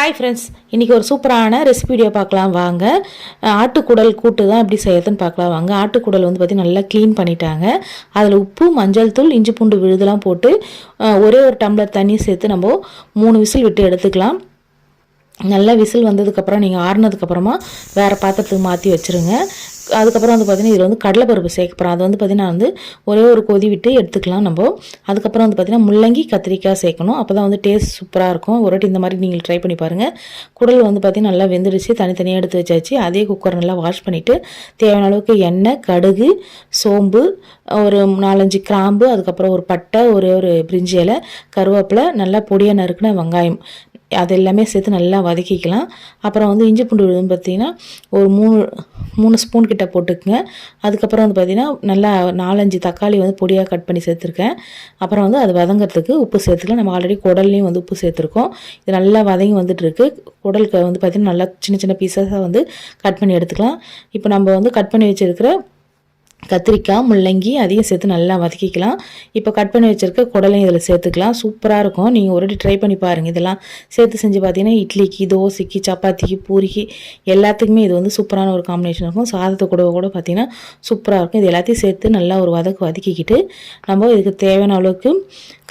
Hi friends இன்றைக்கி ஒரு சூப்பரான ரெசிபி வீடியோ பார்க்கலாம் வாங்க. ஆட்டுக்குடல் கூட்டு தான் எப்படி செய்யறதுன்னு பார்க்கலாம் வாங்க. ஆட்டுக்குடல் வந்து பார்த்திங்கன்னா நல்லா க்ளீன் பண்ணிட்டாங்க. அதில் உப்பு மஞ்சள் தூள் இஞ்சி பூண்டு விழுதெல்லாம் போட்டு ஒரே ஒரு டம்ளர் தண்ணி சேர்த்து நம்ம மூணு விசில் விட்டு எடுத்துக்கலாம். நல்லா விசில் வந்ததுக்கப்புறம் நீங்கள் ஆறுனதுக்கப்புறமா வேறு பாத்திரத்துக்கு மாற்றி வச்சுருங்க. அதுக்கப்புறம் வந்து பார்த்திங்கன்னா இதில் வந்து கடலைப்பருப்பு சேர்க்க அது வந்து பார்த்திங்கன்னா வந்து ஒரே ஒரு கொதி விட்டு எடுத்துக்கலாம் நம்ம. அதுக்கப்புறம் வந்து பார்த்திங்கன்னா முள்ளங்கி கத்திரிக்காய் சேர்க்கணும். அப்போ தான் வந்து டேஸ்ட் சூப்பராக இருக்கும். ஒரு வாட்டி இந்த மாதிரி நீங்கள் ட்ரை பண்ணி பாருங்கள் குடல் வந்து பார்த்திங்கன்னா நல்லா வெந்துடுச்சு. தனித்தனியாக எடுத்து வச்சாச்சு. அதே குக்கர் நல்லா வாஷ் பண்ணிவிட்டு தேவையான அளவுக்கு எண்ணெய் கடுகு சோம்பு ஒரு நாலஞ்சு கிராம்பு அதுக்கப்புறம் ஒரு பட்டை ஒரே ஒரு பிரிஞ்சி இலை கருவேப்பிலை நல்லா பொடியாக நறுக்குன வெங்காயம். அது எல்லாமே சேர்த்து நல்லா வதக்கிக்கலாம். அப்புறம் வந்து இஞ்சி பூண்டு விழுதுன்னு பார்த்தீங்கன்னா ஒரு மூணு மூணு ஸ்பூன் கிட்ட போட்டுக்குங்க. அதுக்கப்புறம் வந்து பார்த்திங்கன்னா நல்லா நாலஞ்சு தக்காளி வந்து பொடியாக கட் பண்ணி சேர்த்துருக்கேன். அப்புறம் வந்து அது வதங்கிறதுக்கு உப்பு சேர்த்துக்கலாம். நம்ம ஆல்ரெடி குடல்லையும் வந்து உப்பு சேர்த்துருக்கோம். இது நல்லா வதங்கி வந்துட்டுருக்கு. குடலுக்கு வந்து பார்த்திங்கன்னா நல்லா சின்ன சின்ன பீஸஸாக வந்து கட் பண்ணி எடுத்துக்கலாம். இப்போ நம்ம வந்து கட் பண்ணி வச்சுருக்கிற கத்திரிக்காய் முள்ளங்கி அதையும் சேர்த்து நல்லா வதக்கிக்கலாம். இப்போ கட் பண்ணி வச்சுருக்க குடலையும் இதில் சேர்த்துக்கலாம். சூப்பராக இருக்கும். நீங்கள் ஒரு ட்ரை பண்ணி பாருங்கள் இதெல்லாம் சேர்த்து செஞ்சு பார்த்தீங்கன்னா இட்லிக்கு தோசைக்கு சப்பாத்திக்கு பூரிக்கு எல்லாத்துக்குமே இது வந்து சூப்பரான ஒரு காம்பினேஷன் இருக்கும். சாதத்தை கூட கூட பார்த்தீங்கன்னா சூப்பராக இருக்கும். இது எல்லாத்தையும் சேர்த்து நல்லா ஒரு வதக்கு வதக்கிக்கிட்டு நம்ம இதுக்கு தேவையான அளவுக்கு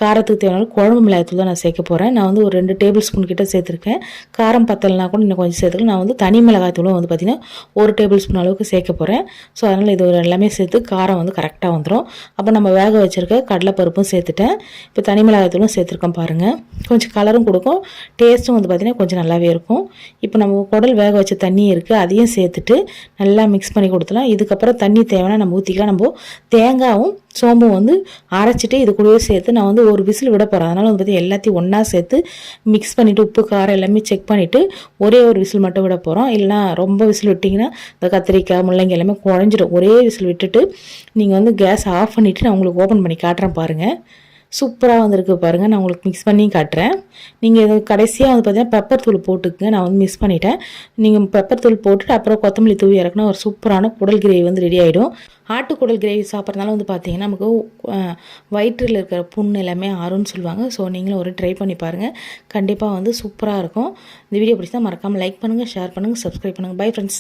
காரத்துக்கு தேவையான குழம்பு மிளகாய்த்தூள் தான் நான் சேர்க்க போகிறேன் நான் வந்து ஒரு ரெண்டு டேபிள் ஸ்பூன் கிட்ட சேர்த்துருக்கேன். காரம் பத்தலைனா கூட இன்னும் கொஞ்சம் சேர்த்துக்கலாம். நான் வந்து தனி மிளகாய்த்தூளும் வந்து பார்த்திங்கன்னா ஒரு டேபிள் ஸ்பூன் அளவுக்கு சேர்க்க போகிறேன் ஸோ அதனால் இது ஒரு எல்லாமே சேர்த்து காரம் வந்து கரெக்டாக வந்துடும் அப்போ நம்ம வேக வச்சுருக்க கடலைப்பருப்பும் சேர்த்துட்டேன். இப்போ தனி மிளகாய்த்தூளும் சேர்த்துருக்கோம் பாருங்கள் கொஞ்சம் கலரும் கொடுக்கும். டேஸ்ட்டும் வந்து பார்த்திங்கன்னா கொஞ்சம் நல்லாவே இருக்கும். இப்போ நம்ம குடல் வேக வச்ச தண்ணி இருக்குது அதையும் சேர்த்துட்டு நல்லா மிக்ஸ் பண்ணி கொடுத்துலாம் இதுக்கப்புறம் தண்ணி தேவைன்னா நம்ம ஊற்றிக்கலாம் நம்ம தேங்காயும் சோம்பு வந்து அரைச்சிட்டு இது கூடவே சேர்த்து நான் வந்து ஒரு விசில் விட போகிறேன் அதனால் வந்து பார்த்திங்கன்னா எல்லாத்தையும் ஒன்றா சேர்த்து மிக்ஸ் பண்ணிவிட்டு உப்பு காரம் எல்லாமே செக் பண்ணிவிட்டு ஒரே ஒரு விசில் மட்டும் விட போகிறோம் இல்லைனா ரொம்ப விசில் விட்டிங்கன்னா இந்த கத்திரிக்காய் முள்ளங்கி எல்லாமே குழஞ்சிடும் ஒரே விசில் விட்டுட்டு நீங்கள் வந்து கேஸ் ஆஃப் பண்ணிவிட்டு நான் உங்களுக்கு ஓப்பன் பண்ணி காட்டுறேன் பாருங்கள் சூப்பராக வந்திருக்கு பாருங்கள் நான் உங்களுக்கு மிக்ஸ் பண்ணி காட்டுறேன். நீங்கள் இது கடைசியாக வந்து பார்த்தீங்கன்னா பெப்பர் தூள் போட்டுக்குங்க. நான் வந்து மிஸ் பண்ணிட்டேன். நீங்கள் பெப்பர் தூள் போட்டுட்டு அப்புறம் கொத்தமல்லி தூவி இறக்குனா ஒரு சூப்பரான குடல் கிரேவி வந்து ரெடி ஆகிடும் ஆட்டுக்குடல் கிரேவி சாப்பிட்றதுனால வந்து பார்த்தீங்கன்னா நமக்கு வயிற்றில் இருக்கிற புண் எல்லாமே ஆறும்னு சொல்லுவாங்க. ஸோ நீங்களும் ஒரு ட்ரை பண்ணி பாருங்கள் கண்டிப்பாக வந்து சூப்பராக இருக்கும். இந்த வீடியோ பிடிச்சா மறக்காமல் லைக் பண்ணுங்கள் ஷேர் பண்ணுங்கள் சப்ஸ்கிரைப் பண்ணுங்கள் பை ஃப்ரெண்ட்ஸ்